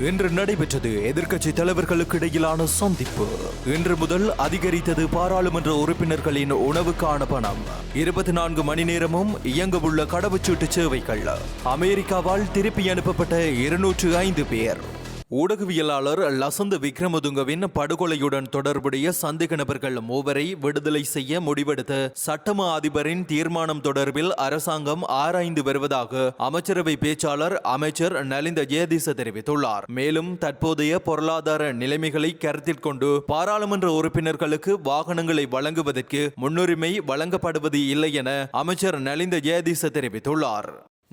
இன்று நடைபெற்றது எதிர்க்கட்சி தலைவர்களுக்கு இடையிலான சந்திப்பு. இன்று முதல் அதிகரித்தது பாராளுமன்ற உறுப்பினர்களின் உணவுக்கான பணம். இருபத்தி நான்கு மணி நேரமும் இயங்கவுள்ள கடவுச்சீட்டு சேவைகள். அமெரிக்காவால் திருப்பி அனுப்பப்பட்ட இருநூற்று ஐந்து பேர். ஊடகவியலாளர் லசந்த விக்ரமதுங்கவின் படுகொலையுடன் தொடர்புடைய சந்தேக நபர்கள் மூவரை விடுதலை செய்ய முடிவெடுத்த சட்டம அதிபரின் தீர்மானம் தொடர்பில் அரசாங்கம் ஆராய்ந்து வருவதாக அமைச்சரவை பேச்சாளர் அமைச்சர் நலிந்த ஜெயதிச தெரிவித்துள்ளார். மேலும் தற்போதைய பொருளாதார நிலைமைகளை கருத்தில் கொண்டு பாராளுமன்ற உறுப்பினர்களுக்கு வாகனங்களை வழங்குவதற்கு முன்னுரிமை வழங்கப்படுவது இல்லை என அமைச்சர் நலிந்த ஜெயதிச தெரிவித்துள்ளார்.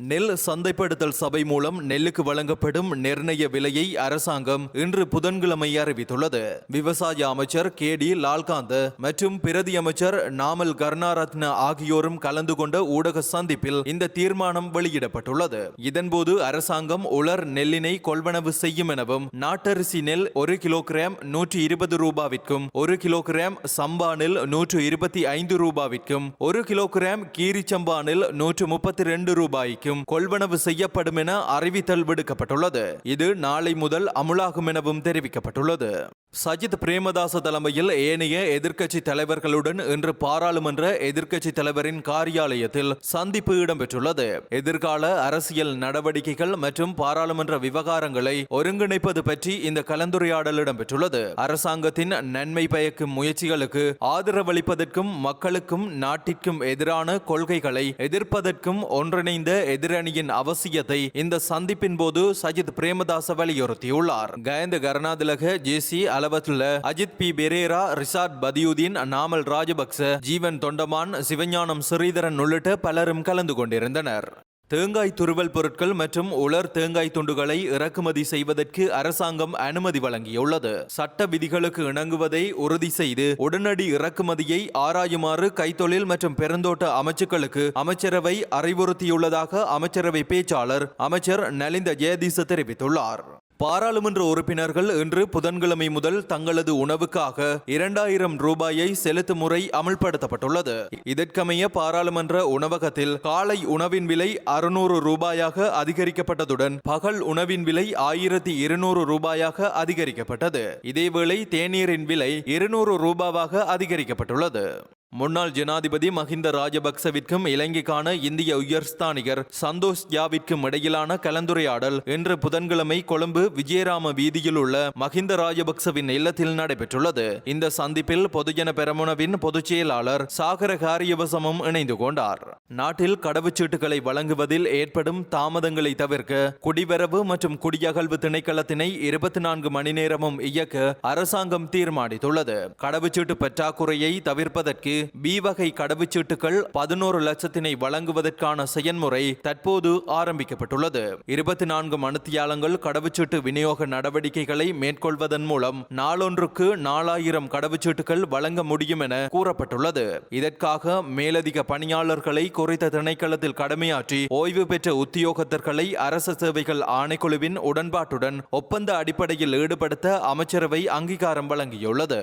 நெல் சந்தைப்படுத்தல் சபை மூலம் நெல்லுக்கு வழங்கப்படும் நிர்ணய விலையை அரசாங்கம் இன்று புதன்கிழமை அறிவித்துள்ளது. விவசாய அமைச்சர் கே டி லால்காந்த் மற்றும் பிரதி அமைச்சர் நாமல் கருணாரத்ன ஆகியோரும் கலந்து கொண்ட ஊடக சந்திப்பில் இந்த தீர்மானம் வெளியிடப்பட்டுள்ளது. இதன்போது அரசாங்கம் உலர் நெல்லினை கொள்வனவு செய்யும் எனவும் நாட்டரிசி நெல் ஒரு கிலோகிராம் நூற்றி இருபது ரூபாவிற்கும் ஒரு கிலோகிராம் சம்பா நெல் நூற்று இருபத்தி ஐந்து ரூபாவிற்கும் ஒரு கிலோகிராம் கீரிச்சம்பா நெல் நூற்று முப்பத்தி ரெண்டு ரூபாய்க்கும் கொள்வனவு செய்யப்படும் என அறிவித்தல் விடுக்கப்பட்டுள்ளது. இது நாளை முதல் அமுலாகும் எனவும் தெரிவிக்கப்பட்டுள்ளது. சஜித் பிரேமதாச தலைமையில் ஏனைய எதிர்க்கட்சி தலைவர்களுடன் இன்று பாராளுமன்ற எதிர்க்கட்சி தலைவரின் காரியாலயத்தில் சந்திப்பு இடம்பெற்றுள்ளது. எதிர்கால அரசியல் நடவடிக்கைகள் மற்றும் பாராளுமன்ற விவகாரங்களை ஒருங்கிணைப்பது பற்றி இந்த கலந்துரையாடல் இடம்பெற்றுள்ளது. அரசாங்கத்தின் நன்மை பயக்கும் முயற்சிகளுக்கு ஆதரவளிப்பதற்கும் மக்களுக்கும் நாட்டிற்கும் எதிரான கொள்கைகளை எதிர்ப்பதற்கும் ஒன்றிணைந்த எதிரணியின் அவசியத்தை இந்த சந்திப்பின் போது சஜித் பிரேமதாச வலியுறுத்தியுள்ளார். கயந்த கருணாதிலக ஜேசி அலபத்துல அஜித் பி. பெரேரா ரிசார்ட் பதியுதீன் நாமல் ராஜபக்ச ஜீவன் தொண்டமான் சிவஞானம் ஸ்ரீதரன் உள்ளிட்ட பலரும் கலந்து கொண்டிருந்தனர். தேங்காய் துருவல் பொருட்கள் மற்றும் உலர் தேங்காய் துண்டுகளை இறக்குமதி செய்வதற்கு அரசாங்கம் அனுமதி வழங்கியுள்ளது. சட்ட விதிகளுக்கு இணங்குவதை உறுதி செய்து உடனடி இறக்குமதியை ஆராயுமாறு கைத்தொழில் மற்றும் பெருந்தோட்ட அமைச்சுக்களுக்கு அமைச்சரவை அறிவுறுத்தியுள்ளதாக அமைச்சரவை பேச்சாளர் அமைச்சர் நலிந்த ஜெயதீச தெரிவித்துள்ளார். பாராளுமன்ற உறுப்பினர்கள் இன்று புதன்கிழமை முதல் தங்களது உணவுக்காக இரண்டாயிரம் ரூபாயை செலுத்தும் முறை அமல்படுத்தப்பட்டுள்ளது. இதற்கமைய பாராளுமன்ற உணவகத்தில் காலை உணவின் விலை அறுநூறு ரூபாயாக அதிகரிக்கப்பட்டதுடன் பகல் உணவின் விலை ஆயிரத்தி இருநூறு ரூபாயாக அதிகரிக்கப்பட்டது. இதேவேளை தேநீரின் விலை இருநூறு ரூபாவாக அதிகரிக்கப்பட்டுள்ளது. முன்னாள் ஜனாதிபதி மஹிந்த ராஜபக்சவிற்கும் இலங்கைக்கான இந்திய உயர்ஸ்தானிகர் சந்தோஷ் யாவிற்கும் இடையிலான கலந்துரையாடல் இன்று புதன்கிழமை கொழும்பு விஜயராம வீதியில் உள்ள மஹிந்த ராஜபக்சவின் இல்லத்தில் நடைபெற்றுள்ளது. இந்த சந்திப்பில் பொதுஜன பெரமுனவின் பொதுச் செயலாளர் சாகர காரியவசமும் இணைந்து கொண்டார். நாட்டில் கடவுச்சீட்டுகளை வழங்குவதில் ஏற்படும் தாமதங்களை தவிர்க்க குடிவரவு மற்றும் குடியகழ்வு திணைக்களத்தினை இருபத்தி நான்கு மணி நேரமும் இயக்க அரசாங்கம் தீர்மானித்துள்ளது. கடவுச்சீட்டு பற்றாக்குறையை தவிர்ப்பதற்கு பி வகை கடவுச்சீட்டுகள் பதினோரு லட்சத்தினை வழங்குவதற்கான செயன்முறை தற்போது ஆரம்பிக்கப்பட்டுள்ளது. இருபத்தி நான்கு மனுத்தியாளங்கள் கடவுச்சீட்டு விநியோக நடவடிக்கைகளை மேற்கொள்வதன் மூலம் நாளொன்றுக்கு நாலாயிரம் கடவுச்சீட்டுகள் வழங்க முடியும் என கூறப்பட்டுள்ளது. இதற்காக மேலதிக பணியாளர்களை குறித்த திணைக்களத்தில் கடமையாற்றி ஓய்வு பெற்ற உத்தியோகத்தர்களை அரச சேவைகள் ஆணைக்குழுவின் உடன்பாட்டுடன் ஒப்பந்த அடிப்படையில் ஈடுபடுத்த அமைச்சரவை அங்கீகாரம் வழங்கியுள்ளது.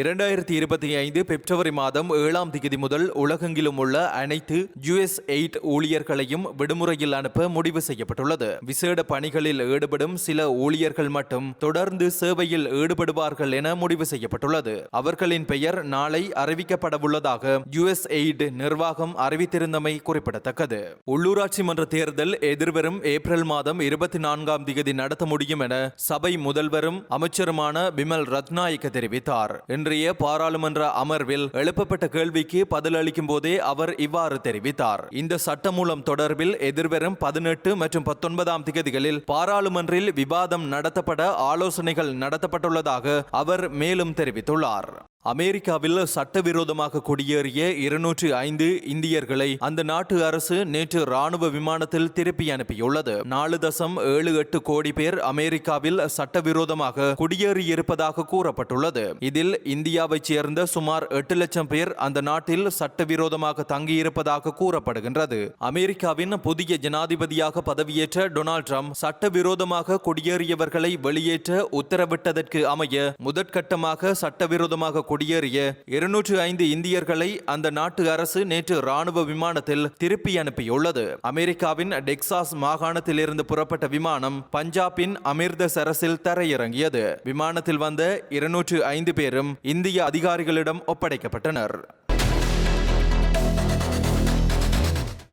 இரண்டாயிரத்தி இருபத்தி ஐந்து பிப்ரவரி மாதம் ஏழாம் தேதி முதல் உலகெங்கிலும் உள்ள அனைத்து யுஎஸ் எயிட் ஊழியர்களையும் விடுமுறையில் அனுப்ப முடிவு செய்யப்பட்டுள்ளது. விசேட பணிகளில் ஈடுபடும் சில ஊழியர்கள் மட்டும் தொடர்ந்து சேவையில் ஈடுபடுவார்கள் என முடிவு செய்யப்பட்டுள்ளது. அவர்களின் பெயர் நாளை அறிவிக்கப்படவுள்ளதாக யுஎஸ் எய்ட் நிர்வாகம் அறிவித்திருந்தமை குறிப்பிடத்தக்கது. உள்ளூராட்சி மன்ற தேர்தல் எதிர்வரும் ஏப்ரல் மாதம் இருபத்தி நான்காம் தேதி நடத்த முடியும் என சபை முதல்வரும் அமைச்சருமான பிமல் ரத்நாயக்க தெரிவித்தார். இன்றைய பாராளுமன்ற அமர்வில் எழுப்பப்பட்ட கேள்விக்கு பதிலளிக்கும் போதே அவர் இவ்வாறு தெரிவித்தார். இந்த சட்டமூலம் தொடர்பில் எதிர்வரும் பதினெட்டு மற்றும் பத்தொன்பதாம் திகதிகளில் பாராளுமன்றில் விவாதம் நடத்தப்பட ஆலோசனைகள் நடத்தப்பட்டுள்ளதாக அவர் மேலும் தெரிவித்துள்ளார். அமெரிக்காவில் சட்டவிரோதமாக குடியேறிய இருநூற்றி ஐந்து இந்தியர்களை அந்த நாட்டு அரசு நேற்று ராணுவ விமானத்தில் திருப்பி அனுப்பியுள்ளது. நாலு தசம் ஏழு எட்டு கோடி பேர் அமெரிக்காவில் சட்டவிரோதமாக குடியேறியிருப்பதாக கூறப்பட்டுள்ளது. இதில் இந்தியாவைச் சேர்ந்த சுமார் எட்டு லட்சம் பேர் அந்த நாட்டில் சட்டவிரோதமாக தங்கியிருப்பதாக கூறப்படுகின்றது. அமெரிக்காவின் புதிய ஜனாதிபதியாக பதவியேற்ற டொனால்ட் ட்ரம்ப் சட்டவிரோதமாக குடியேறியவர்களை வெளியேற்ற உத்தரவிட்டதற்கு அமைய முதற்கட்டமாக சட்டவிரோதமாக குடியேறிய இருநூற்று ஐந்து இந்தியர்களை அந்த நாட்டு அரசு நேற்று ராணுவ விமானத்தில் திருப்பி அனுப்பியுள்ளது. அமெரிக்காவின் டெக்சாஸ் மாகாணத்திலிருந்து புறப்பட்ட விமானம் பஞ்சாபின் அமிர்தசரஸில் தரையிறங்கியது. விமானத்தில் வந்த இருநூற்று ஐந்து பேரும் இந்திய அதிகாரிகளிடம் ஒப்படைக்கப்பட்டனர்.